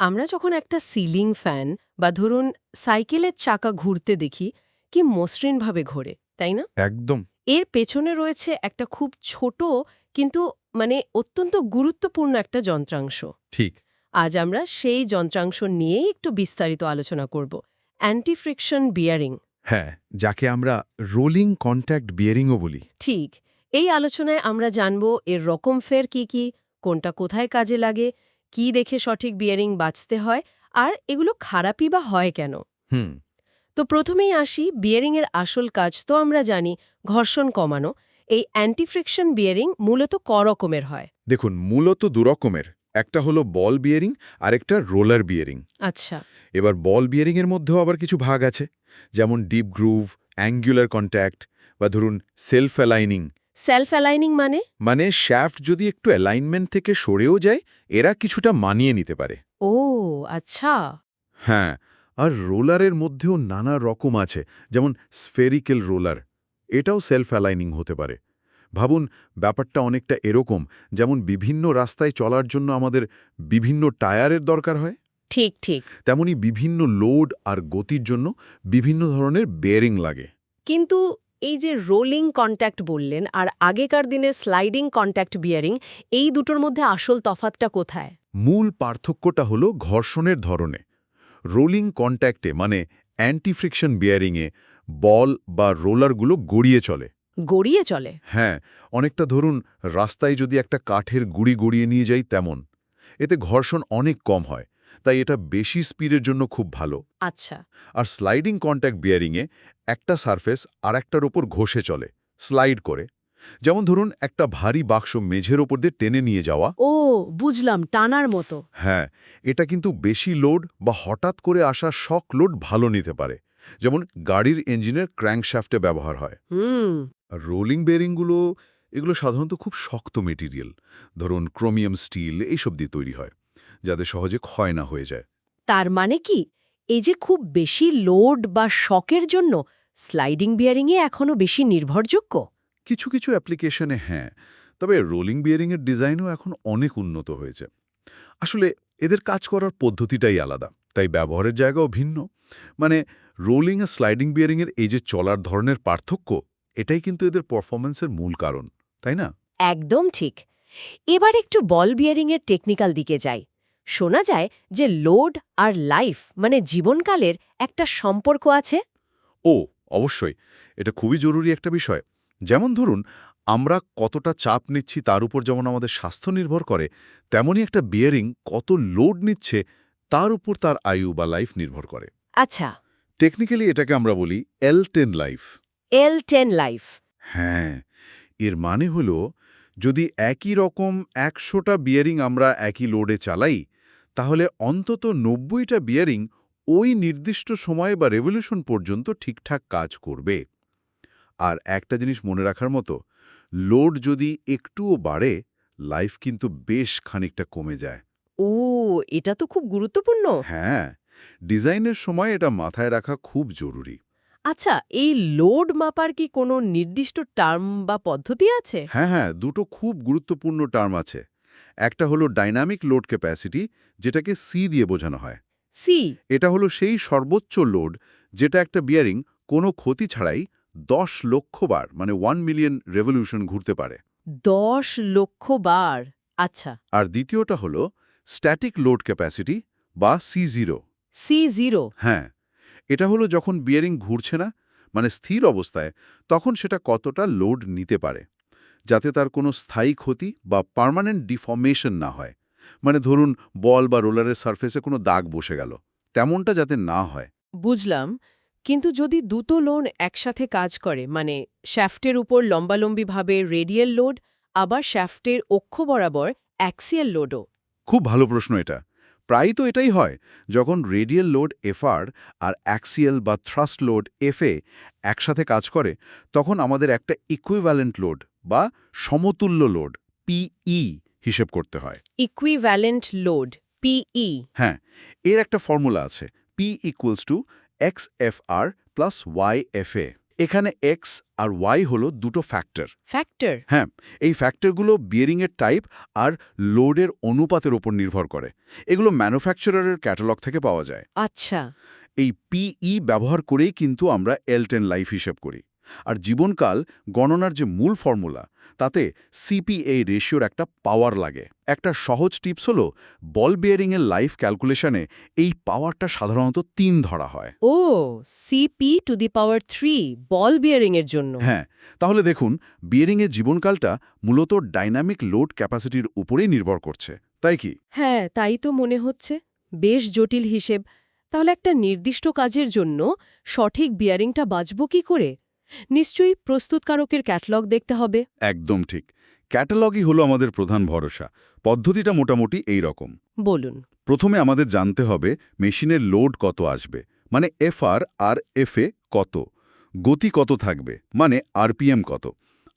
আমরা যখন একটা সিলিং ফ্যান বা ধরুন সাইকেলের চাকা ঘুরতে দেখি কি মসৃণভাবে ঘোরে তাই না? একদম। এর পেছনে রয়েছে একটা খুব ছোট কিন্তু মানে অত্যন্ত গুরুত্বপূর্ণ একটা যন্ত্রাংশ। ঠিক। আজ আমরা সেই যন্ত্রাংশ নিয়েই একটু বিস্তারিত আলোচনা করব। Anti friction bearing. হ্যাঁ যাকে আমরা রোলিং কন্ট্যাক্ট বিয়ারিংও বলি। ঠিক এই আলোচনায় আমরা জানব এর রকম ফের কি কি কোনটা কোথায় কাজে লাগে কি দেখে সঠিক বিয়ারিং বাঁচতে হয় আর এগুলো খারাপই বা হয় কেন? হুম। তো প্রথমেই আসি বিয়ারিংয়ের আসল কাজ তো আমরা জানি ঘর্ষণ কমানো। এই অ্যান্টিফ্রিকশন বিয়ারিং মূলত ক রকমের হয়। দেখুন মূলত দুরকমের একটা হলো বল বিয়ারিং আর একটা রোলার বিয়ারিং আচ্ছা। এবার বল বিয়ারিং এর মধ্যেও আবার কিছু ভাগ আছে। যেমন ডিপ গ্রুভ অ্যাঙ্গুলার কন্ট্যাক্ট বা ধরুন সেলফ অ্যালাইনিং সেলফ অ্যালাইনিং মানে? মানে শ্যাফট যদি একটু অ্যালাইনমেন্ট থেকে সরেও যায় এরা কিছুটা মানিয়ে নিতে পারে। ও আচ্ছা। হ্যাঁ আর রোলারের মধ্যেও নানা রকম আছে যেমন স্ফেরিক্যাল রোলার। এটাও সেলফ অ্যালাইনিং হতে পারে। ভাবুন ব্যাপারটা অনেকটা এরকম যেমন বিভিন্ন রাস্তায় চলার জন্য আমাদের বিভিন্ন টায়ারের দরকার হয়। ঠিক ঠিক। তেমনি বিভিন্ন লোড আর গতির জন্য বিভিন্ন ধরনের বেয়ারিং লাগে। কিন্তু এই যে রোলিং কন্ট্যাক্ট বললেন আর আগেকার দিনে স্লাইডিং কন্ট্যাক্ট বিয়ারিং এই দুটোর মধ্যে আসল তফাতটা কোথায়? মূল পার্থক্যটা হলো ঘর্ষণের ধরনে। রোলিং কন্ট্যাক্টে মানে অ্যান্টি ফ্রিকশন বিয়ারিংয়ে বল বা রোলারগুলো গড়িয়ে চলে। গড়িয়ে চলে? হ্যাঁ অনেকটা ধরুন রাস্তায় যদি একটা কাঠের গুড়ি গড়িয়ে নিয়ে যাই তেমন। এতে ঘর্ষণ অনেক কম হয়। তাই এটা বেশি স্পিডের জন্য খুব ভালো। আচ্ছা। আর স্লাইডিং কন্ট্যাক্ট বিয়ারিংয়ে একটা সারফেস আর একটার ওপর ঘষে চলে স্লাইড করে। যেমন ধরুন একটা ভারী বাক্স মেঝের ওপর দিয়ে টেনে নিয়ে যাওয়া। ও বুঝলাম টানার মতো। হ্যাঁ এটা কিন্তু বেশি লোড বা হঠাৎ করে আসা শক লোড ভালো নিতে পারে। যেমন গাড়ির ইঞ্জিনের ক্র্যাঙ্কশ্যাফটে ব্যবহার হয়। আর রোলিং বেরিংগুলো এগুলো সাধারণত খুব শক্ত মেটেরিয়াল। ধরুন ক্রোমিয়াম স্টিল এইসব দিয়ে তৈরি হয়। যাতে সহজে ক্ষয় না হয়ে যায়। তার মানে কি? এই যে খুব বেশি লোড বা শকের জন্য স্লাইডিং বিয়ারিংয়ে এখনও বেশি নির্ভরযোগ্য? কিছু কিছু অ্যাপ্লিকেশনে হ্যাঁ তবে রোলিং বিয়ারিংয়ের ডিজাইনও এখন অনেক উন্নত হয়েছে। আসলে এদের কাজ করার পদ্ধতিটাই আলাদা তাই ব্যবহারের জায়গাও ভিন্ন। মানে রোলিং আর স্লাইডিং বিয়ারিংয়ের এই যে চলার ধরনের পার্থক্য এটাই কিন্তু এদের পারফরম্যান্সের মূল কারণ তাই না? একদম ঠিক। এবার একটু বল বিয়ারিংয়ের টেকনিক্যাল দিকে যাই। শোনা যায় যে লোড আর লাইফ মানে জীবনকালের একটা সম্পর্ক আছে? ও অবশ্যই। এটা খুবই জরুরি একটা বিষয়। যেমন ধরুন আমরা কতটা চাপ নিচ্ছি তার উপর যেমন আমাদের স্বাস্থ্য নির্ভর করে তেমনি একটা বিয়ারিং কত লোড নিচ্ছে তার উপর তার আয়ু বা লাইফ নির্ভর করে। আচ্ছা। টেকনিক্যালি এটাকে আমরা বলি L ten life L ten life হ্যাঁ এর মানে হল যদি একই রকম একশোটা বিয়ারিং আমরা একই লোডে চালাই তাহলে অন্তত নব্বইটা বিয়ারিং ওই নির্দিষ্ট সময় বা রেভলিউশন পর্যন্ত ঠিকঠাক কাজ করবে। আর একটা জিনিস মনে রাখার মতো লোড যদি একটুও বাড়ে লাইফ কিন্তু বেশ খানিকটা কমে যায়। ও এটা তো খুব গুরুত্বপূর্ণ। হ্যাঁ ডিজাইনের সময় এটা মাথায় রাখা খুব জরুরি। আচ্ছা এই লোড মাপার কি কোনো নির্দিষ্ট টার্ম বা পদ্ধতি আছে? হ্যাঁ হ্যাঁ দুটো খুব গুরুত্বপূর্ণ টার্ম আছে। একটা হলো ডাইনামিক লোড ক্যাপাসিটি যেটাকে সি দিয়ে বোঝানো হয়। সি এটা হলো সেই সর্বোচ্চ লোড যেটা একটা বিয়ারিং কোনো ক্ষতি ছাড়াই দশ লক্ষ বার মানে ওয়ান মিলিয়ন রেভলিউশন ঘুরতে পারে। দশ লক্ষ বার? আচ্ছা। আর দ্বিতীয়টা হলো স্ট্যাটিক লোড ক্যাপাসিটি বা সি জিরো সি জিরো হ্যাঁ। এটা হলো যখন বিয়ারিং ঘুরছে না মানে স্থির অবস্থায় তখন সেটা কতটা লোড নিতে পারে। যাতে তার কোনো স্থায়ী ক্ষতি বা পার্মানেন্ট ডিফর্মেশন না হয়। মানে ধরুন বল বা রোলারের সারফেসে কোনো দাগ বসে গেল। তেমনটা যাতে না হয়। বুঝলাম। কিন্তু যদি দুটো লোন একসাথে কাজ করে মানে শ্যাফটের উপর লম্বালম্বিভাবে রেডিয়াল লোড আবার শ্যাফটের অক্ষ বরাবর অ্যাক্সিয়াল লোডও। খুব ভালো প্রশ্ন এটা। প্রায় তো এটাই হয় যখন রেডিয়াল লোড এফআর আর অ্যাক্সিয়াল বা থ্রাস্ট লোড এফএ একসাথে কাজ করে তখন আমাদের একটা ইকুইভ্যালেন্ট লোড বা সমতুল্য লোড পিই হিসেব করতে হয়। ইকুইভ্যালেন্ট লোড পিই হ্যাঁ এর একটা ফর্মুলা আছে P equals to X F R plus Y F A এখানে এক্স আর ওয়াই হলো দুটো ফ্যাক্টর ফ্যাক্টর হ্যাঁ এই ফ্যাক্টরগুলো বিয়ারিংয়ের টাইপ আর লোডের অনুপাতের ওপর নির্ভর করে। এগুলো ম্যানুফ্যাকচারারের ক্যাটালগ থেকে পাওয়া যায়। আচ্ছা। এই পিই ব্যবহার করেই কিন্তু আমরা এল টেন লাইফ হিসেব করি। আর জীবনকাল গণনার যে মূল ফর্মুলা তাতে সিপিএ রেশিওর একটা পাওয়ার লাগে। একটা সহজ টিপস হলো বল বিয়ারিংয়ের লাইফ ক্যালকুলেশনে এই পাওয়ারটা সাধারণত তিন ধরা হয়। ও CP to the power three ball bearing এর জন্য। হ্যাঁ তাহলে দেখুন বিয়ারিংয়ের জীবনকালটা মূলত ডাইনামিক লোড ক্যাপাসিটির উপরেই নির্ভর করছে তাই কি? হ্যাঁ তাই তো মনে হচ্ছে। বেশ জটিল হিসেব। তাহলে একটা নির্দিষ্ট কাজের জন্য সঠিক বিয়ারিংটা বাঁচব কি করে? নিশ্চয়ই প্রস্তুতকারকের ক্যাটালগ দেখতে হবে। একদম ঠিক। ক্যাটালগই হলো আমাদের প্রধান ভরসা। পদ্ধতিটা মোটামুটি এই রকম। বলুন। প্রথমে আমাদের জানতে হবে মেশিনের লোড কত আসবে মানে এফআর আর এফএ কত গতি কত থাকবে মানে আরপিএম কত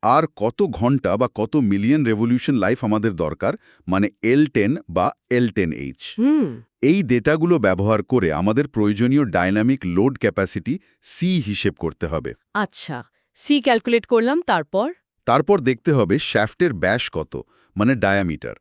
আর কত ঘণ্টা বা কত মিলিয়ন রেভলিউশন লাইফ আমাদের দরকার মানে এল টেন বা এল টেন এইচ। হুম। এই ডেটাগুলো ব্যবহার করে আমাদের প্রয়োজনীয় ডাইনামিক লোড ক্যাপাসিটি সি হিসেব করতে হবে। আচ্ছা সি ক্যালকুলেট করলাম তারপর? তারপর দেখতে হবে শ্যাফটের ব্যাস কত মানে ডায়ামিটার।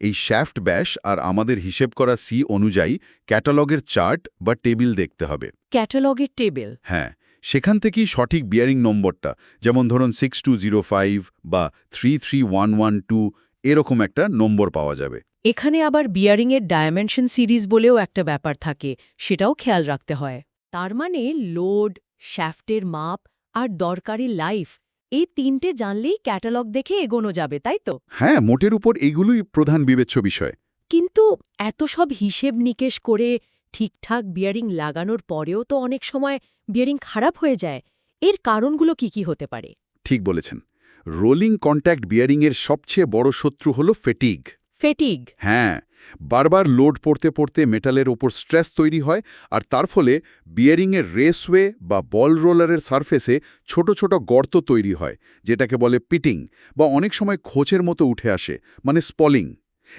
এই শ্যাফট ব্যাস আর আমাদের হিসেব করা সি অনুযায়ী ক্যাটালগের চার্ট বা টেবিল দেখতে হবে। ক্যাটালগের টেবিল? হ্যাঁ সেখান থেকেই সঠিক বিয়ারিং নম্বরটা যেমন ধরুন সিক্স টু জিরো ফাইভ বা three three one one two এরকম একটা নম্বর পাওয়া যাবে। এখানে আবার বিয়ারিংয়ের ডায়মেনশন সিরিজ বলেও একটা ব্যাপার থাকে সেটাও খেয়াল রাখতে হয়। তার মানে লোড শ্যাফটের মাপ আর দরকারি লাইফ এই তিনটে জানলেই ক্যাটালগ দেখে এগোনো যাবে তাই তো? হ্যাঁ মোটের উপর এইগুলোই প্রধান বিবেচ্য বিষয়। কিন্তু এত সব হিসেব নিকেশ করে ঠিকঠাক বিয়ারিং লাগানোর পরেও তো অনেক সময় বিয়ারিং খারাপ হয়ে যায় এর কারণগুলো কি কি হতে পারে? ঠিক বলেছেন। রোলিং কন্ট্যাক্ট বিয়ারিংয়ের সবচেয়ে বড় শত্রু হল ফেটিগ ফেটিগ হ্যাঁ বারবার লোড পড়তে পড়তে মেটালের ওপর স্ট্রেস তৈরি হয় আর তার ফলে বিয়ারিংয়ের রেসওয়ে বা বল রোলারের সারফেসে ছোট ছোট গর্ত তৈরি হয়, যেটাকে বলে পিটিং বা অনেক সময় খোঁচের মতো উঠে আসে মানে স্পলিং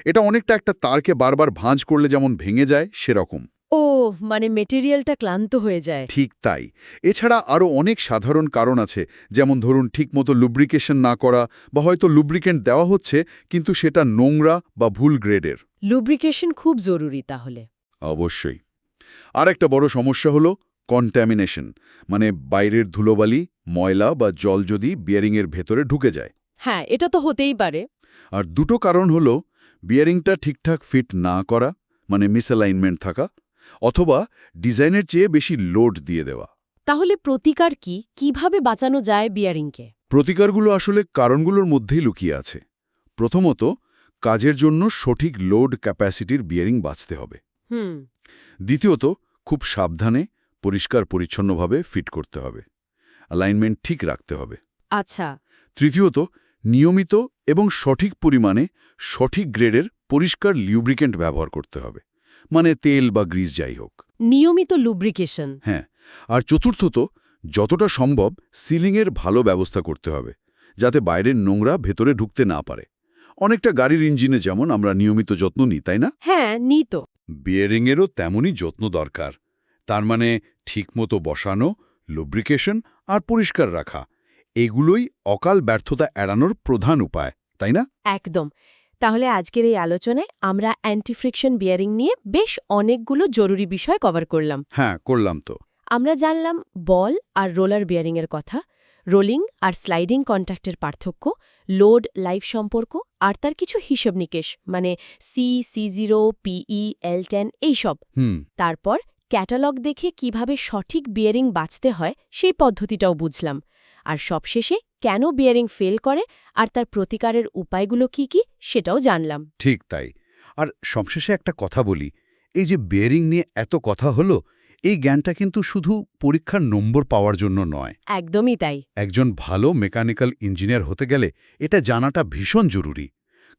এটা অনেকটা একটা তারকে বারবার ভাঁজ করলে যেমন ভেঙে যায়, সেরকম। ও মানে মেটেরিয়ালটা ক্লান্ত হয়ে যায়। ঠিক তাই। এছাড়া আরও অনেক সাধারণ কারণ আছে যেমন ধরুন ঠিকমতো লুব্রিকেশন না করা বা হয়তো লুব্রিকেন্ট দেওয়া হচ্ছে কিন্তু সেটা নোংরা বা ভুল গ্রেডের। লুব্রিকেশন খুব জরুরি তাহলে। অবশ্যই। আর একটা বড় সমস্যা হলো কন্ট্যামিনেশন মানে বাইরের ধুলোবালি ময়লা বা জল যদি বিয়ারিংয়ের ভেতরে ঢুকে যায়। হ্যাঁ এটা তো হতেই পারে। আর দুটো কারণ হলো বিয়ারিংটা ঠিকঠাক ফিট না করা মানে মিসঅ্যালাইনমেন্ট থাকা অথবা ডিজাইনের চেয়ে বেশি লোড দিয়ে দেওয়া। তাহলে প্রতিকার কি? কীভাবে বাঁচানো যায় বিয়ারিংকে? প্রতিকারগুলো আসলে কারণগুলোর মধ্যেই লুকিয়ে আছে। প্রথমত কাজের জন্য সঠিক লোড ক্যাপাসিটির বিয়ারিং বাঁচতে হবে। হুম। দ্বিতীয়ত খুব সাবধানে পরিষ্কার পরিচ্ছন্নভাবে ফিট করতে হবে। অ্যালাইনমেন্ট ঠিক রাখতে হবে। আচ্ছা। তৃতীয়ত নিয়মিত এবং সঠিক পরিমাণে সঠিক গ্রেডের পরিষ্কার লিউব্রিকেন্ট ব্যবহার করতে হবে। মানে তেল বা গ্রিস যাই হোক। নিয়মিত লুব্রিকেশন। হ্যাঁ আর চতুর্থত যতটা সম্ভব সিলিংয়ের ভালো ব্যবস্থা করতে হবে যাতে বাইরের নোংরা ভেতরে ঢুকতে না পারে। অনেকটা গাড়ির ইঞ্জিনে যেমন আমরা নিয়মিত যত্ন নিই তাই না? হ্যাঁ নিত বিয়ারিংয়েরও তেমনই যত্ন দরকার। তার মানে ঠিকমতো বসানো লুব্রিকেশন আর পরিষ্কার রাখা এগুলোই অকাল ব্যর্থতা এড়ানোর প্রধান উপায় তাই না? একদম। তাহলে আজকের এই আলোচনায় আমরা অ্যান্টি ফ্রিকশন বিয়ারিং নিয়ে বেশ অনেকগুলো জরুরি বিষয় কভার করলাম। হ্যাঁ করলাম তো। আমরা জানলাম বল আর রোলার বিয়ারিংয়ের কথা রোলিং আর স্লাইডিং কন্ট্যাক্টের পার্থক্য লোড লাইফ সম্পর্ক আর তার কিছু হিসেব নিকেশ মানে C C zero PE L ten এইসব। হুম। তারপর ক্যাটালগ দেখে কীভাবে সঠিক বিয়ারিং বাঁচতে হয় সেই পদ্ধতিটাও বুঝলাম। আর সবশেষে কেন বিয়ারিং ফেল করে আর তার প্রতিকারের উপায়গুলো কি কি সেটাও জানলাম। ঠিক তাই। আর সবশেষে একটা কথা বলি এই যে বেয়ারিং নিয়ে এত কথা হলো এই জ্ঞানটা কিন্তু শুধু পরীক্ষার নম্বর পাওয়ার জন্য নয়। একদমই তাই। একজন ভালো মেকানিক্যাল ইঞ্জিনিয়ার হতে গেলে এটা জানাটা ভীষণ জরুরি।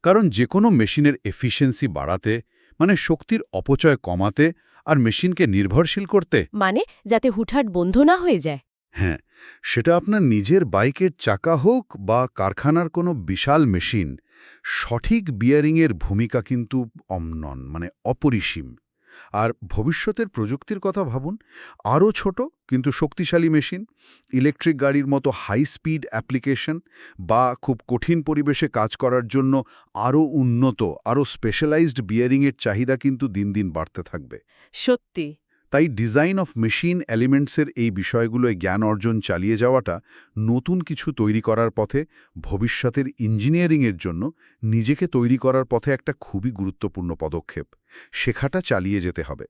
কারণ যে কোনো মেশিনের এফিসিয়েন্সি বাড়াতে মানে শক্তির অপচয় কমাতে আর মেশিনকে নির্ভরশীল করতে মানে যাতে হুটহাট বন্ধ না হয়ে যায়। হ্যাঁ সেটা আপনার নিজের বাইকের চাকা হোক বা কারখানার কোনো বিশাল মেশিন, সঠিক বিয়ারিংয়ের ভূমিকা কিন্তু অমনন মানে অপরিসীম। আর ভবিষ্যতের প্রযুক্তির কথা ভাবুন, আরও ছোট কিন্তু শক্তিশালী মেশিন, ইলেকট্রিক গাড়ির মতো হাই স্পিড অ্যাপ্লিকেশন বা খুব কঠিন পরিবেশে কাজ করার জন্য আরও উন্নত, আরও স্পেশালাইজড বিয়ারিংয়ের চাহিদা কিন্তু দিন দিন বাড়তে থাকবে। সত্যি। তাই ডিজাইন অফ মেশিন এলিমেন্টসের এই বিষয়গুলোয় জ্ঞান অর্জন চালিয়ে যাওয়াটা নতুন কিছু তৈরি করার পথে ভবিষ্যতের ইঞ্জিনিয়ারিংয়ের জন্য নিজেকে তৈরি করার পথে একটা খুবই গুরুত্বপূর্ণ পদক্ষেপ। শেখাটা চালিয়ে যেতে হবে।